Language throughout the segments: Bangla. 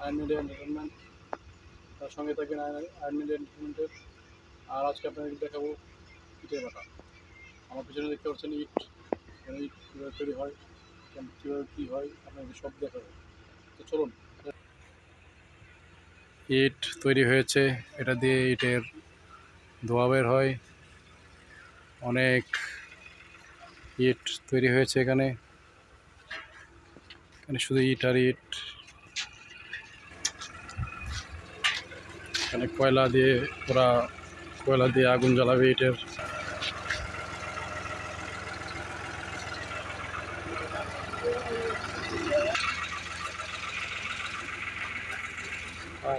আয়ন মিডিয়া এন্টারটেনমেন্ট তার সঙ্গে থাকবেন আয়ন- আয়ন মিডিয়া এন্টারটেনমেন্টের আর আজকে আপনাদের দেখাবো ইটের বাটা। আমার পিছনে দেখতে পাচ্ছেন ইট। এখানে ইট কীভাবে তৈরি হয় কীভাবে কী হয় আপনাদের সব দেখাবো। তো চলুন। ইট তৈরি হয়েছে। এটা দিয়ে ইটের ধোয়া বের হয়। অনেক ইট তৈরি হয়েছে এখানে। এখানে শুধু ইট আর ইট। এখানে কয়লা দিয়ে ওরা কয়লা দিয়ে আগুন জ্বালাবে ইটের।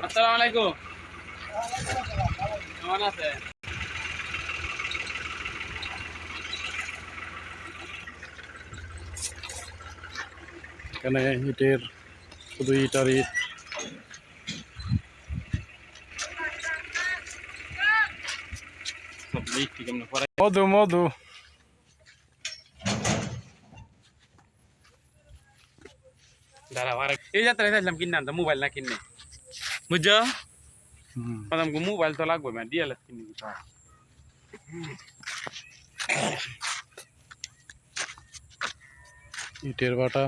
আসসালামু আলাইকুম। কেমন আছে এখানে ইটের শুধু ইটার ইট সব লিখছি কেমন পরে মধু মধু। এই যাত্রা চাইছিলাম কিনে আনতাম মোবাইল না কিনে। বুঝছ। আমাকে মোবাইল তো লাগবে না ডিএলএস কিনে দিতে হয় ইটের বাটা।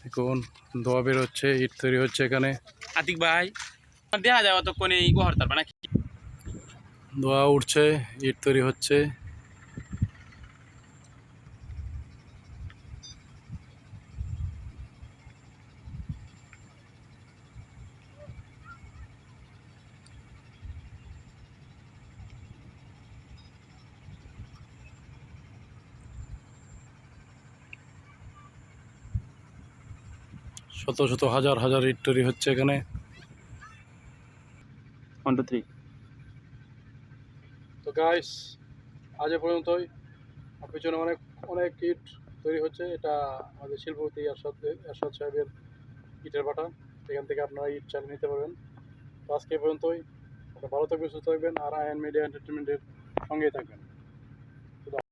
দেখুন ধোয়া বের হচ্ছে ইট তৈরি হচ্ছে এখানে। আতিক ভাই। দেখা যাবে তো কোনে ই ঘর তারপর নাকি? ধোয়া উঠছে, ইট তৈরি হচ্ছে। শত শত হাজার হাজার ইট তৈরি হচ্ছে এখানে। ওয়ান টু থ্রি তো গাইস আজ এ পর্যন্তই। পিছনে অনেক অনেক ইট তৈরি হচ্ছে। এটা আমাদের শিল্পপতি এরশাদ এরশাদ সাহেবের ইটের বাটা। এখান থেকে আপনারা ইট চালিয়ে নিতে পারবেন। তো আজকে এ পর্যন্তই। ভালো থাকবেন সুস্থ থাকবেন। আর আয়ন মিডিয়া এন্টারটেনমেন্টের সঙ্গেই থাকবেন।